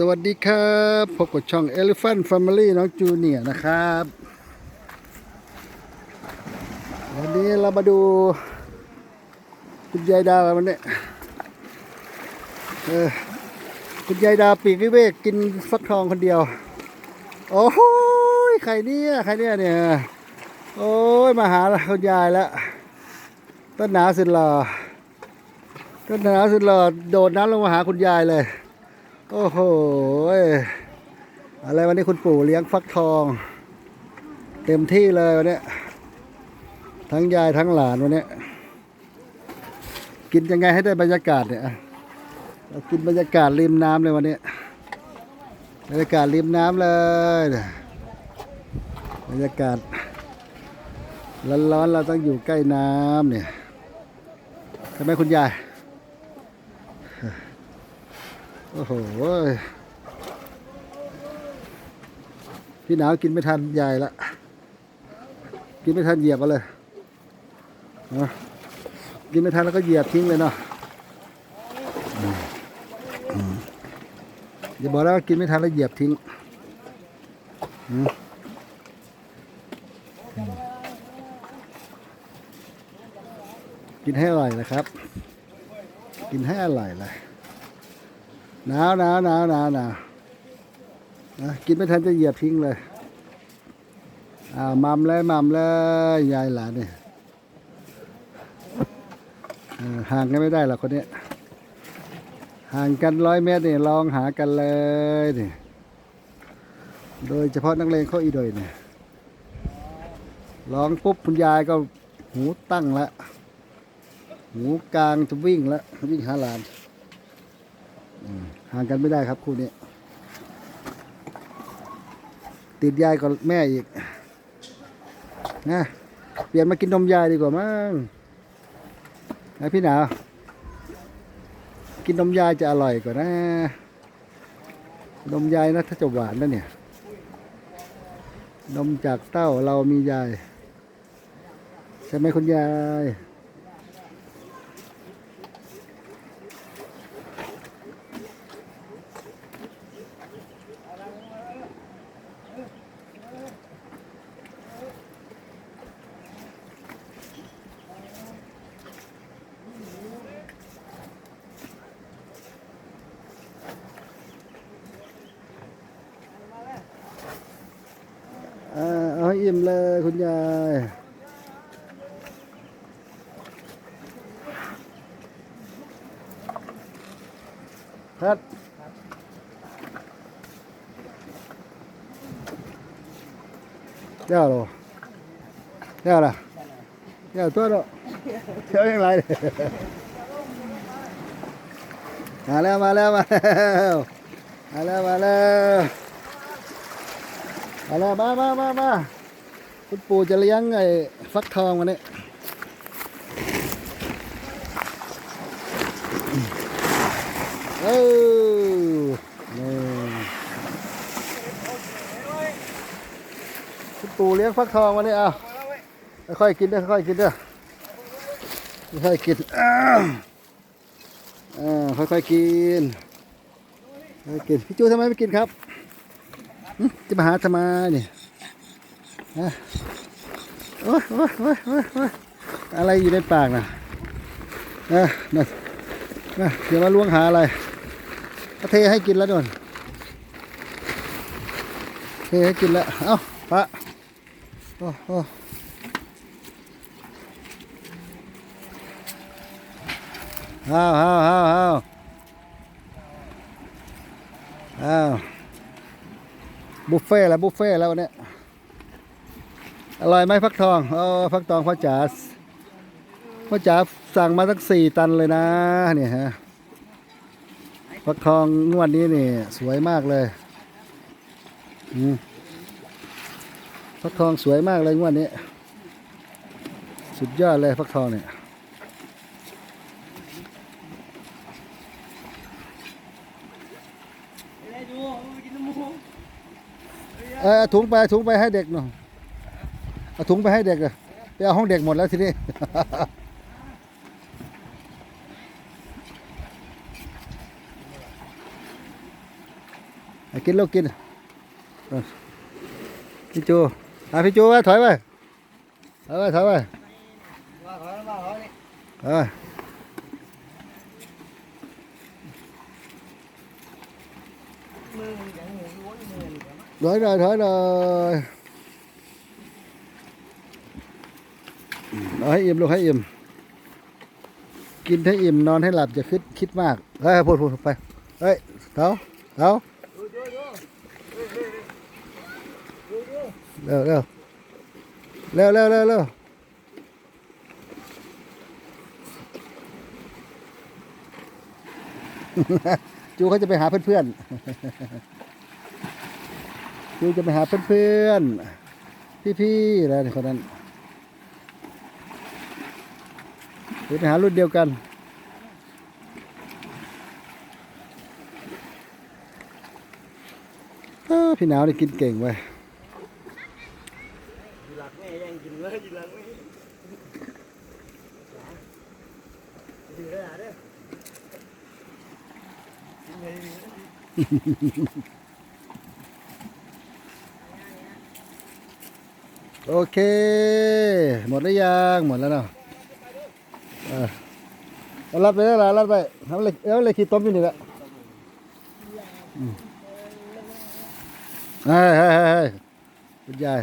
สวัสดีครับพบกับช่อง Elephant Family น้องจูเนียร์นะครับ วันนี้เรามาดูคุณยายดาวันนี้เออคุณยายดาปีกวิเวกกินฟักทองคนเดียว โอ้โหใครเนี่ยใครเนี่ยเนี่ย โอ้ยมาหาคุณยายแล้วต้นหนาสุดหล่อต้นหนาสุดหล่อโดดน้ำลงมาหาคุณยายเลย โอ้โห อะไรวันนี้คุณปู่เลี้ยงฟักทอง เต็มที่เลยวันนี้ทั้งยายทั้งหลานวันนี้กินยังไงให้ได้บรรยากาศเนี่ยเรากินบรรยากาศริมน้ำเลยวันนี้บรรยากาศริมน้ำเลยบรรยากาศร้อนๆเราต้องอยู่ใกล้น้ำเนี่ยใช่ไหมคุณยาย โอ้โหพี่หนาวกินไม่ทันยายละ กินไม่ทันเหยียบเอาเลยกินไม่ทันแล้วก็เหยียบทิ้งเลยเนาะอย่าบอกแล้วกินไม่ทันแล้วเหยียบทิ้งกินให้อร่อยนะครับ กินให้อร่อยเลย หนาวหนาวหนาวหนาวหนาวนะกินไม่ทันจะเหยียบทิ้งเลยอ่ามัมเลยมัมเลยยายหลานเนี่ยห่างกันไม่ได้หรอกคนนี้ห่างกันร้อยเมตรเนี่ยลองหากันเลยเนี่ยโดยเฉพาะนักเลงเขาอีโดยเนี่ยร้องปุ๊บคุณยายก็หูตั้งละ หูกลางจะวิ่งละวิ่งหาหลาน ห่างกันไม่ได้ครับคู่นี้ ติดยายกับแม่อีกนะเปลี่ยนมากินนมยายดีกว่ามั้งนะพี่หนาวกินนมยายจะอร่อยกว่านะ นมยายนะถ้าจะหวานนะเนี่ย นมจากเต้าเรามียาย ใช่ไหมคุณยาย อาให้อิ่มเลยคุณยายครับเดี๋ยวเหรอเดี๋ยวล่ะเดี๋ยวตัวเนาะเที่ยวยังไงเนี่ยมาแล้วมาแล้วมาแล้วมาแล้วมาแล้วมาแล้วมามามามา คุณปู่จะเลี้ยงไอ้ฟักทองวันนี้เออนี่คุณปู่เลี้ยงฟักทองวันนี้เอาค่อยกินเด้อค่อยกินเด้อค่อยกินอ้าวอ่าค่อยๆกินค่อยกินพี่จูทำไมไม่กินครับจะมาหาทำไมเนี่ย โอ้โอ้ยโอ้ยโอ้ยโอ้ยอะไรอยู่ในปากนะนะนะนะเดี๋ยวมาล้วงหาอะไรเทให้กินแล้วโดนเทให้กินแล้ว เอ้าพระโอ้โอ้อ้าวอ้าวอ้าวอ้าวอ้าวบุฟเฟ่ต์แล้วบุฟเฟ่ต์แล้ววันนี้ อร่อยไหมฟักทองเออฟักทองพ่อจ๋าพ่อจ๋าสั่งมาตั้งสี่ตันเลยนะเนี่ยฮะฟักทองงวดนี้นี่สวยมากเลยอืมฟักทองสวยมากเลยงวดนี้ สุดยอดเลยฟักทองเนี่ยเออเอาถุงไปถุงไปให้เด็กหน่อย เอาถุงไปให้เด็กเลยไปเอาห้องเด็กหมดแล้วทีนี้ กินลูกกินพี่จูอะพี่จูไว้ถอยไปถอยไปถอยไปมาขอมาขอนี่เออมือมันยังอยู่วนมือนี่กันถอยหน่อยถอยหน่อย เอาให้อิ่มลูกให้อิ่ม กินให้อิ่มนอนให้หลับอย่าคิดคิดมากเฮ้ยพูดพูดไปเฮ้ยเท้าเท้าเร็วเร็วเร็วเร็วเร็วเร็วจูเขาจะไปหาเพื่อนๆจูจะไปหาเพื่อนๆพี่ๆอะไรคนนั้น เดี๋ยวไปหารุ่นเดียวกัน พี่หนาวนี่กินเก่งเว้หลักแม่ยังกินเลยหลักแม่ดูได้หาเด้อกินเลยโอเค หมดแล้วยัง หมดแล้วเนาะ เออเอารัดไปแล้วล่ะรัดไปทำอะไรเอาอะไรขีดต้มอยู่นี่แหละเฮ้ยเฮ้ยเฮ้ยเฮ้ยคุณยาย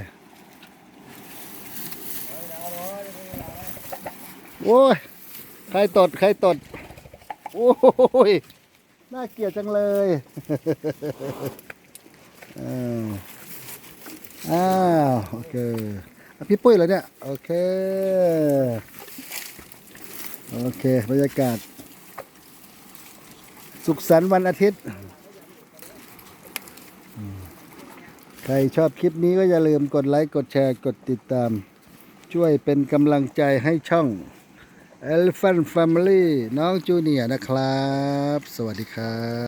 โอ้ย ใครตด ใครตด โอ้ย น่าเกลียดจังเลยเอออ้าว โอเคอะพี่ปุ้ยเหรอเนี่ย โอเค โอเคบรรยากาศ สุขสันต์วันอาทิตย์ ใครชอบคลิปนี้ก็อย่าลืมกดไลค์ กดแชร์ กดติดตาม ช่วยเป็นกำลังใจให้ช่อง Elephant Family น้องจูเนียนะครับ สวัสดีครับ